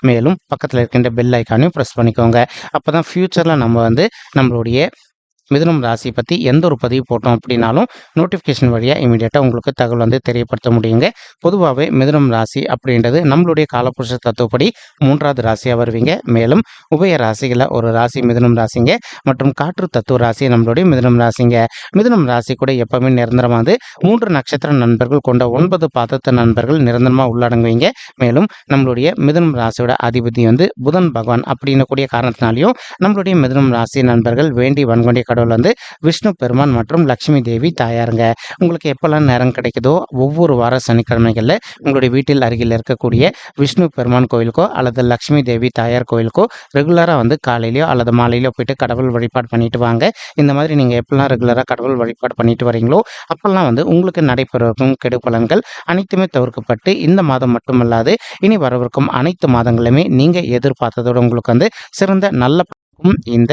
மேலும் பக்கத்தில் இருக்கின்ற பெல் ஐக்கானையும் ப்ரெஸ் பண்ணிக்கோங்க. அப்போ தான் ஃப்யூச்சரில் நம்ம வந்து நம்மளுடைய மிதுனம் ராசி பற்றி எந்த ஒரு பதிவு போட்டோம் அப்படின்னாலும் நோட்டிஃபிகேஷன் வழியாக இமீடியட்டாக உங்களுக்கு தகவல் வந்து தெரியப்படுத்த முடியுங்க. பொதுவாகவே மிதுனம் ராசி அப்படின்றது நம்மளுடைய காலப்புருஷ தத்துவப்படி மூன்றாவது ராசியாக வருவீங்க. மேலும் உபய ராசிகளில் ஒரு ராசி மிதுனம் ராசிங்க மற்றும் காற்று தத்துவ ராசி நம்மளுடைய மிதுனம் ராசிங்க. மிதுனம் ராசி கூட எப்பவுமே நிரந்தரமாக வந்து மூன்று நட்சத்திர நண்பர்கள் கொண்ட ஒன்பது பாதத்த நண்பர்கள் நிரந்தரமாக உள்ளடங்குவீங்க. மேலும் நம்மளுடைய மிதுனம் ராசியோட அதிபதி வந்து புதன் பகவான் அப்படின்னு கூடிய காரணத்தினாலையும் நம்மளுடைய மிதுனம் ராசி நண்பர்கள் வேண்டி வன்கொண்டிய கடவுள் வந்து விஷ்ணு பெருமான் மற்றும் லக்ஷ்மி தேவி தாயாருங்க. உங்களுக்கு எப்போல்லாம் நேரம் கிடைக்குதோ ஒவ்வொரு வார சனிக்கிழமைகளில் உங்களுடைய வீட்டில் அருகில் இருக்கக்கூடிய விஷ்ணு பெருமான் கோயிலுக்கோ அல்லது லக்ஷ்மி தேவி தாயார் கோயிலுக்கோ ரெகுலராக வந்து காலையிலையோ அல்லது மாலையிலோ போயிட்டு கடவுள் வழிபாடு பண்ணிட்டு வாங்க. இந்த மாதிரி நீங்கள் எப்பெல்லாம் ரெகுலராக கடவுள் வழிபாடு பண்ணிட்டு வரீங்களோ அப்போல்லாம் வந்து உங்களுக்கு நடைபெறும் கெடு பலன்கள் அனைத்துமே தவிர்க்கப்பட்டு இந்த மாதம் மட்டுமல்லாது இனி வரவிருக்கும் அனைத்து மாதங்களுமே நீங்கள் எதிர்பார்த்ததோட உங்களுக்கு வந்து சிறந்த நல்ல இந்த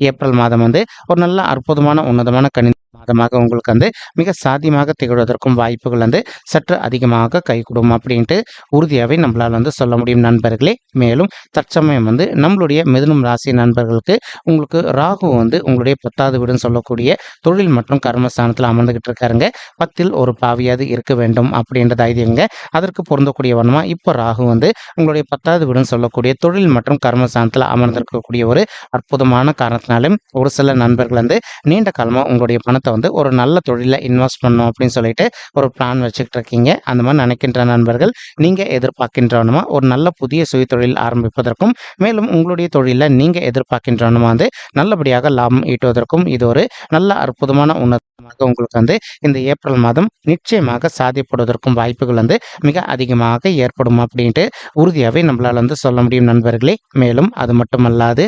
ஏப்ரல் மாதம் வந்து ஒரு நல்ல அற்புதமான உன்னதமான கணித மாதமாக உங்களுக்கு வந்து மிக சாத்தியமாக திகழ்வதற்கும் வாய்ப்புகள் வந்து சற்று அதிகமாக கைகூடும் அப்படின்ட்டு உறுதியாகவே நம்மளால் வந்து சொல்ல முடியும் நண்பர்களே. மேலும் தற்சமயம் வந்து நம்மளுடைய மிதுனம் ராசி நண்பர்களுக்கு உங்களுக்கு ராகு வந்து உங்களுடைய பத்தாவது வீடுன்னு சொல்லக்கூடிய தொழில் மற்றும் கர்மஸ்தானத்தில் அமர்ந்துகிட்டு இருக்காருங்க. பத்தில் ஒரு பாவியாவது இருக்க வேண்டும் அப்படின்ற தைரியங்க அதற்கு பொருந்தக்கூடிய வண்ணமாக இப்போ ராகு வந்து உங்களுடைய பத்தாவது வீடுன்னு சொல்லக்கூடிய தொழில் மற்றும் கர்மஸ்தானத்தில் அமர்ந்திருக்கக்கூடிய ஒரு அற்புதமான காரணத்தினாலும் ஒரு சில நண்பர்கள் வந்து நீண்ட காலமாக உங்களுடைய பணத்தை வந்து ஒரு நல்ல தொழிலில் இன்வெஸ்ட் பண்ணணும் அப்படின்னு சொல்லிட்டு ஒரு பிளான் வச்சுக்கிட்டு இருக்கீங்க அந்த மாதிரி நினைக்கின்ற நண்பர்கள் நீங்கள் எதிர்பார்க்கின்றவனுமா? ஒரு நல்ல புதிய சுய தொழில் ஆரம்பிப்பதற்கும் மேலும் உங்களுடைய தொழிலில் நீங்கள் எதிர்பார்க்கின்றவனுமா வந்து நல்லபடியாக லாபம் ஈட்டுவதற்கும் இது ஒரு நல்ல அற்புதமான உன்னதமாக உங்களுக்கு வந்து இந்த ஏப்ரல் மாதம் நிச்சயமாக சாதிப்படுவதற்கும் வாய்ப்புகள் வந்து மிக அதிகமாக ஏற்படும் அப்படின்ட்டு உறுதியாகவே நம்மளால் வந்து சொல்ல முடியும் நண்பர்களே. மேலும் அது மட்டுமல்லாது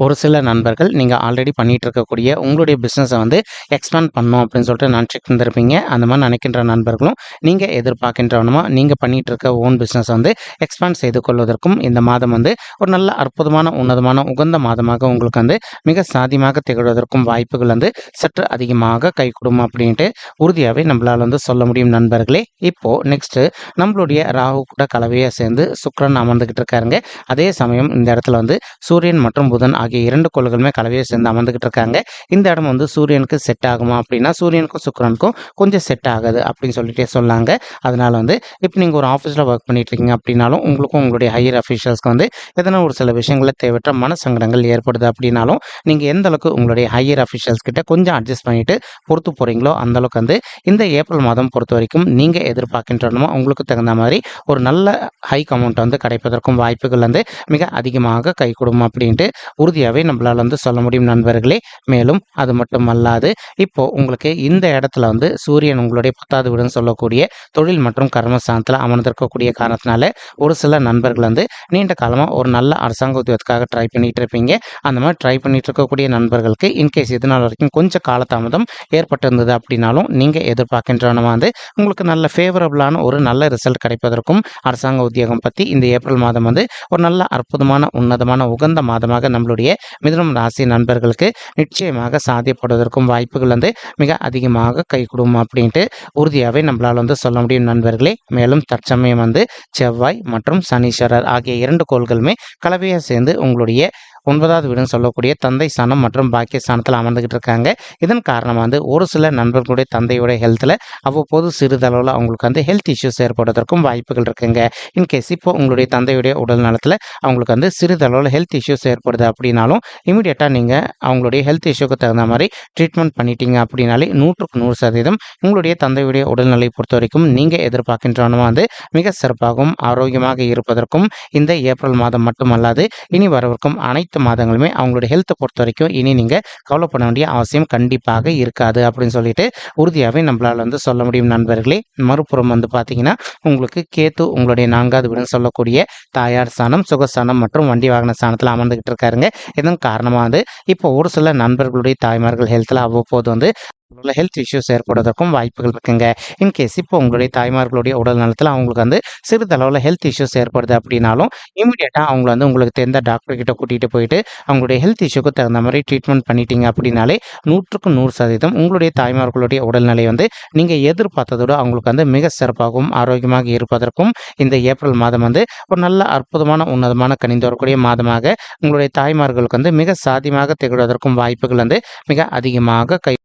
ஒரு சில நண்பர்கள் நீங்கள் ஆல்ரெடி பண்ணிட்டு இருக்கக்கூடிய உங்களுடைய பிஸ்னஸை வந்து எக்ஸ்பேண்ட் பண்ணும் அப்படின்னு சொல்லிட்டு நினச்சிட்டு இருந்திருப்பீங்க அந்த மாதிரி நினைக்கின்ற நண்பர்களும் நீங்கள் எதிர்பார்க்கின்றவனமாக நீங்கள் பண்ணிட்டு இருக்க ஓன் பிஸ்னஸ் வந்து எக்ஸ்பேண்ட் செய்து கொள்வதற்கும் இந்த மாதம் வந்து ஒரு நல்ல அற்புதமான உன்னதமான உகந்த மாதமாக உங்களுக்கு வந்து மிக சாதியமாக திகழ்வதற்கும் வாய்ப்புகள் வந்து சற்று அதிகமாக கை கொடுக்கும் அப்படின்ட்டு உறுதியாகவே நம்மளால் வந்து சொல்ல முடியும் நண்பர்களே. இப்போது நெக்ஸ்ட்டு நம்மளுடைய ராகு கூட கலவையாக சேர்ந்து சுக்கரன் அமர்ந்துக்கிட்டு இருக்காருங்க. அதே சமயம் இந்த இடத்துல வந்து சூரியன் மற்றும் புதன் ஆகிய இரண்டு கோள்களுமே கலவையை சேர்ந்து அமர்ந்துகிட்டு இருக்காங்க. இந்த இடம் வந்து சூரியனுக்கு செட் ஆகுமா அப்படின்னா சூரியனுக்கும் சுக்கரனுக்கும் கொஞ்சம் செட் ஆகுது அப்படின்னு சொல்லிட்டே சொல்லாங்க அதனால வந்து இப்போ நீங்கள் ஒரு ஆஃபீஸில் ஒர்க் பண்ணிட்டு இருக்கீங்க அப்படின்னாலும் உங்களுக்கும் உங்களுடைய ஹையர் அஃபீஷியல்ஸ்க்கு வந்து எதனா ஒரு சில விஷயங்களில் தேவையற்ற மன சங்கடங்கள் ஏற்படுது அப்படின்னாலும் நீங்கள் எந்த அளவுக்கு உங்களுடைய ஹையர் அஃபீஷியல்ஸ் கிட்ட கொஞ்சம் அட்ஜஸ்ட் பண்ணிட்டு பொறுத்து போகிறீங்களோ அந்த அளவுக்கு வந்து இந்த ஏப்ரல் மாதம் பொறுத்த வரைக்கும் நீங்கள் எதிர்பார்க்கின்றனமோ உங்களுக்கு தகுந்த மாதிரி ஒரு நல்ல ஹைக் அமௌண்ட் வந்து கிடைப்பதற்கும் வாய்ப்புகள் வந்து மிக அதிகமாக கை கொடுக்கும் அப்படின்ட்டு உறுதியாகவே நம்மளால் வந்து சொல்ல முடியும் நண்பர்களே. மேலும் அது மட்டும் அல்லாது இப்போ உங்களுக்கு இந்த இடத்துல வந்து சூரியன் உங்களுடைய பத்தாவது வீடுன்னு சொல்லக்கூடிய தொழில் மற்றும் கர்மஸ்தானத்தில் அமர்ந்திருக்கக்கூடிய காரணத்தினால ஒரு சில நண்பர்கள் வந்து நீண்ட காலமாக ஒரு நல்ல அரசாங்க உத்தியோகத்துக்காக ட்ரை பண்ணிட்டு இருப்பீங்க. அந்த மாதிரி ட்ரை பண்ணிட்டு இருக்கக்கூடிய நண்பர்களுக்கு இன்கேஸ் இது நாள் வரைக்கும் கொஞ்சம் காலதாமதம் ஏற்பட்டிருந்தது அப்படின்னாலும் நீங்கள் எதிர்பார்க்கின்றனமா வந்து உங்களுக்கு நல்ல ஃபேவரபுளான ஒரு நல்ல ரிசல்ட் கிடைப்பதற்கும் அரசாங்க உத்தியோகம் பற்றி இந்த ஏப்ரல் மாதம் வந்து ஒரு நல்ல அற்புதமான உன்னதமான உகந்த மாதமாக நம்மளுடைய மிதுனம் ராசி நண்பர்களுக்கு நிச்சயமாக சாத்தியப்படுவதற்கும் வாய்ப்புகள் வந்து மிக அதிகமாக கைகூடும் அப்படின்ட்டு உறுதியாகவே நம்மளால் வந்து சொல்ல முடியும் நண்பர்களே. மேலும் தற்சமயம் வந்து செவ்வாய் மற்றும் சனீஸ்வரர் ஆகிய இரண்டு கோள்களுமே கலவையாக சேர்ந்து உங்களுடைய ஒன்பதாவது வீடுன்னு சொல்லக்கூடிய தந்தை ஸ்தானம் மற்றும் பாக்கிய ஸ்தானத்தில் அமர்ந்துகிட்டு இருக்காங்க. இதன் காரணமாக வந்து ஒரு சில நண்பர்களுடைய தந்தையோட ஹெல்த்தில் அவ்வப்போது சிறிதளவில் அவங்களுக்கு வந்து ஹெல்த் இஷ்யூஸ் ஏற்படுவதற்கும் வாய்ப்புகள் இருக்குங்க. இன்கேஸ் இப்போ உங்களுடைய தந்தையுடைய உடல் நலத்தில் அவங்களுக்கு வந்து சிறிதளவில் ஹெல்த் இஷ்யூஸ் ஏற்படுது அப்படின்னாலும் இமீடியட்டாக நீங்கள் அவங்களுடைய ஹெல்த் இஷ்யூக்கு தகுந்த மாதிரி ட்ரீட்மெண்ட் பண்ணிட்டீங்க அப்படின்னாலே நூற்றுக்கு நூறு சதவீதம் உங்களுடைய தந்தையுடைய உடல்நிலை பொறுத்த வரைக்கும் நீங்கள் எதிர்பார்க்கின்றவனும் வந்து மிக சிறப்பாகவும் ஆரோக்கியமாக இருப்பதற்கும் இந்த ஏப்ரல் மாதம் மட்டுமல்லாது இனி வரவிருக்கும் அனைத்து அனைத்து மாதங்களுமே அவங்களுடைய ஹெல்த்தை பொறுத்த வரைக்கும் இனி நீங்கள் கவலைப்பட வேண்டிய அவசியம் கண்டிப்பாக இருக்காது அப்படின்னு சொல்லிட்டு உறுதியாகவே நம்மளால் வந்து சொல்ல முடியும் நண்பர்களே. மறுபுறம் வந்து பார்த்தீங்கன்னா உங்களுக்கு கேத்து உங்களுடைய நான்காவது வீடுன்னு சொல்லக்கூடிய தாயார் ஸ்தானம் சுகஸ்தானம் மற்றும் வண்டி வாகன ஸ்தானத்தில் அமர்ந்துகிட்டு இருக்காருங்க. இதன் காரணமாக வந்து இப்போ ஒரு சில நண்பர்களுடைய தாய்மார்கள் ஹெல்த்தில் அவ்வப்போது வந்து உள்ள ஹெல்த் இஷ்யூஸ் ஏற்படுவதற்கும் வாய்ப்புகள் இருக்குங்க. இன்கேஸ் இப்போ உங்களுடைய தாய்மார்களுடைய உடல் நலத்தில் அவங்களுக்கு வந்து சிறிதளவில் ஹெல்த் இஷ்யூஸ் ஏற்படுது அப்படின்னாலும் இமீடியட்டாக அவங்கள வந்து உங்களுக்கு தெரிந்த டாக்டர் கிட்ட கூட்டிகிட்டு போயிட்டு அவங்களுடைய ஹெல்த் இஷ்யூக்கு தகுந்த மாதிரி ட்ரீட்மெண்ட் பண்ணிட்டீங்க அப்படின்னாலே நூற்றுக்கு நூறு சதவீதம் உங்களுடைய தாய்மார்களுடைய உடல்நிலை வந்து நீங்கள் எதிர்பார்த்ததோடு அவங்களுக்கு வந்து மிக சிறப்பாகவும் ஆரோக்கியமாக இருப்பதற்கும் இந்த ஏப்ரல் மாதம் வந்து ஒரு நல்ல அற்புதமான உன்னதமான கணிந்து வரக்கூடிய மாதமாக உங்களுடைய தாய்மார்களுக்கு வந்து மிக சாதியமாக திகழ்வதற்கும் வாய்ப்புகள் வந்து மிக அதிகமாக கை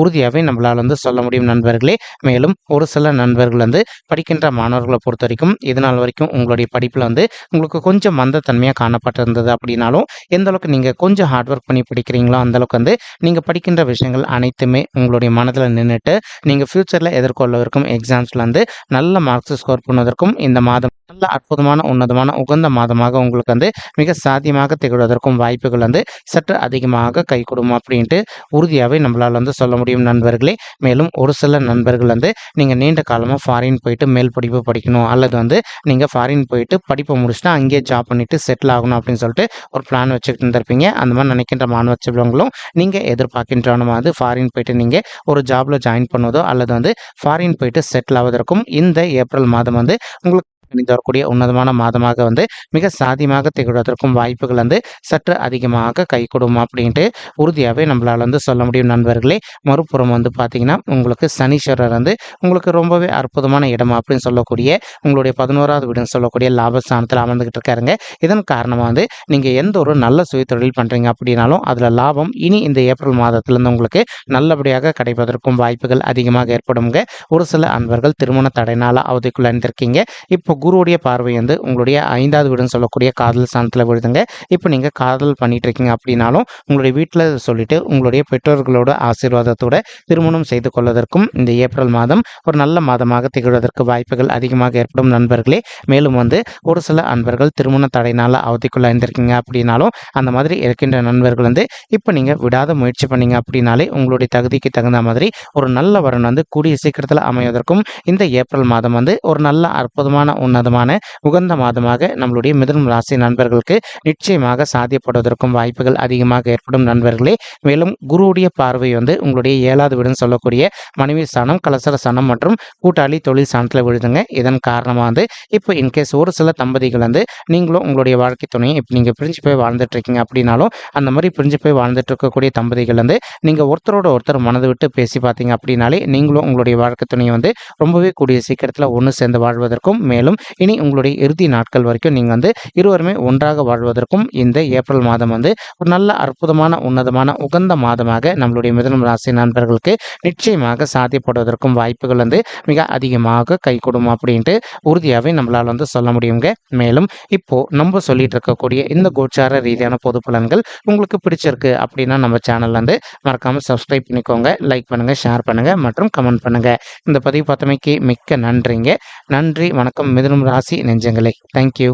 உறுதியாகவே நம்மளால் வந்து சொல்ல முடியும் நண்பர்களே. மேலும் ஒரு சில நண்பர்கள் வந்து படிக்கின்ற மாணவர்களை பொறுத்த வரைக்கும் இதனால் வரைக்கும் உங்களுடைய படிப்பில் வந்து உங்களுக்கு கொஞ்சம் மந்தத்தன்மையாக காணப்பட்டிருந்தது அப்படின்னாலும் எந்த அளவுக்கு நீங்கள் கொஞ்சம் ஹார்ட் ஒர்க் பண்ணி படிக்கிறீங்களோ அந்தளவுக்கு வந்து நீங்கள் படிக்கின்ற விஷயங்கள் அனைத்துமே உங்களுடைய மனதில் நின்றுட்டு நீங்கள் ஃப்யூச்சரில் எதிர்கொள்ளவிருக்கும் எக்ஸாம்ஸில் வந்து நல்ல மார்க்ஸ் ஸ்கோர் பண்ணுவதற்கும் இந்த மாதம் நல்ல அற்புதமான உன்னதமான உகந்த மாதமாக உங்களுக்கு வந்து மிக சாத்தியமாக திகழ்வதற்கும் வாய்ப்புகள் வந்து சற்று அதிகமாக கை கொடுக்கும் அப்படின்ட்டு உறுதியாகவே நம்மளால் வந்து சொல்ல முடியும் நண்பர்களே. மேலும் ஒரு சில நண்பர்கள் வந்து நீங்கள் நீண்ட காலமாக ஃபாரின் போயிட்டு மேல் படிப்பு படிக்கணும் அல்லது வந்து நீங்கள் ஃபாரின் போயிட்டு படிப்பை முடிச்சுட்டு அங்கேயே ஜாப் பண்ணிவிட்டு செட்டில் ஆகணும் அப்படின்னு சொல்லிட்டு ஒரு பிளான் வச்சுக்கிட்டு இருந்திருப்பீங்க. அந்த மாதிரி நினைக்கின்ற மாணவ செல்வங்களும் நீங்கள் எதிர்பார்க்கின்ற வந்து ஃபாரின் போயிட்டு நீங்கள் ஒரு ஜாபில் ஜாயின் பண்ணுவதோ அல்லது வந்து ஃபாரின் போயிட்டு செட்டில் ஆவதற்கும் இந்த ஏப்ரல் மாதம் வந்து உங்களுக்கு இணைந்து வரக்கூடிய உன்னதமான மாதமாக வந்து மிக சாதியமாக திகழ்வதற்கும் வாய்ப்புகள் வந்து சற்று அதிகமாக கை அப்படின்ட்டு உறுதியாகவே நம்மளால் வந்து சொல்ல முடியும் நண்பர்களே. மறுபுறம் வந்து பார்த்தீங்கன்னா உங்களுக்கு சனீஸ்வரர் வந்து உங்களுக்கு ரொம்பவே அற்புதமான இடம் அப்படின்னு சொல்லக்கூடிய உங்களுடைய பதினோராவது வீடுன்னு சொல்லக்கூடிய லாபஸ்தானத்தில் அமர்ந்துகிட்டு இருக்காருங்க. இதன் காரணமாக வந்து நீங்கள் எந்த ஒரு நல்ல சுய தொழில் பண்ணுறீங்க அப்படின்னாலும் அதில் லாபம் இனி இந்த ஏப்ரல் மாதத்துலேருந்து உங்களுக்கு நல்லபடியாக கிடைப்பதற்கும் வாய்ப்புகள் அதிகமாக ஏற்படுங்க ஒரு சில அன்பர்கள் திருமண தடைனால அவதிக்குள்ள அணிந்திருக்கீங்க. இப்போ குருவுடைய பார்வை வந்து உங்களுடைய ஐந்தாவது வீடுன்னு சொல்லக்கூடிய காதல் ஸ்தானத்தில் விழுதுங்க. இப்போ நீங்கள் காதல் பண்ணிட்டு இருக்கீங்க அப்படின்னாலும் உங்களுடைய வீட்டில் சொல்லிட்டு உங்களுடைய பெற்றோர்களோட ஆசீர்வாதத்தோட திருமணம் செய்து கொள்வதற்கும் இந்த ஏப்ரல் மாதம் ஒரு நல்ல மாதமாக திகழ்வதற்கு வாய்ப்புகள் அதிகமாக ஏற்படும் நண்பர்களே. மேலும் வந்து ஒரு சில அன்பர்கள் திருமண தடையினால் அவதிக்குள்ள இருந்திருக்கீங்க அப்படின்னாலும் அந்த மாதிரி இருக்கின்ற நண்பர்கள் வந்து இப்போ நீங்கள் விடாத முயற்சி பண்ணீங்க அப்படின்னாலே உங்களுடைய தகுதிக்கு தகுந்த மாதிரி ஒரு நல்ல வரன் வந்து கூடிய சீக்கிரத்தில் அமைவதற்கும் இந்த ஏப்ரல் மாதம் வந்து ஒரு நல்ல அற்புதமான ஒன்று உன்னதமான உகந்த மாதமாக நம்மளுடைய மிதனம் ராசி நண்பர்களுக்கு நிச்சயமாக சாத்தியப்படுவதற்கும் வாய்ப்புகள் அதிகமாக ஏற்படும் நண்பர்களே. மேலும் குருவுடைய பார்வை வந்து உங்களுடைய ஏழாவது வீடுன்னு சொல்லக்கூடிய மனைவி ஸ்தானம் கலசர ஸ்தானம் மற்றும் கூட்டாளி தொழில் ஸ்தானத்தில் விழுதுங்க. இதன் காரணமாக வந்து இப்போ இன்கேஸ் ஒரு சில தம்பதிகள் வந்து நீங்களும் உங்களுடைய வாழ்க்கை துணையை இப்போ நீங்கள் பிரிஞ்சு போய் வாழ்ந்துட்டு இருக்கீங்க அப்படின்னாலும் அந்த மாதிரி பிரிஞ்சு போய் வாழ்ந்துட்டு இருக்கக்கூடிய தம்பதிகள் வந்து நீங்கள் ஒருத்தரோட ஒருத்தர் மனது விட்டு பேசி பார்த்தீங்க அப்படின்னாலே நீங்களும் உங்களுடைய வாழ்க்கை துணையை வந்து ரொம்பவே கூடிய சீக்கிரத்தில் ஒன்று சேர்ந்து வாழ்வதற்கும் மேலும் இனி உங்களுடைய இறுதி நாட்கள் வரைக்கும் நீங்கள் வந்து இருவருமே ஒன்றாக வாழ்வதற்கும் இந்த ஏப்ரல் மாதம் வந்து ஒரு நல்ல அற்புதமான உன்னதமான உகந்த மாதமாக நம்மளுடைய மிதனம் ராசி நண்பர்களுக்கு நிச்சயமாக சாத்தியப்படுவதற்கும் வாய்ப்புகள் வந்து மிக அதிகமாக கைகூடும் அப்படின்ட்டு உறுதியாகவே நம்மளால் வந்து சொல்ல முடியுங்க. மேலும் இப்போ நம்ம சொல்லிட்டு இருக்கக்கூடிய இந்த கோச்சார ரீதியான பொது பலன்கள் உங்களுக்கு பிடிச்சிருக்கு அப்படின்னா நம்ம சேனல் வந்து மறக்காமல் சப்ஸ்கிரைப் பண்ணிக்கோங்க லைக் பண்ணுங்கள் ஷேர் பண்ணுங்கள் மற்றும் கமெண்ட் பண்ணுங்கள் இந்த பதிவு பார்த்தமைக்கு மிக்க நன்றிங்க. நன்றி வணக்கம் மிதுனம் ராசி நெஞ்சங்களே. தேங்க்யூ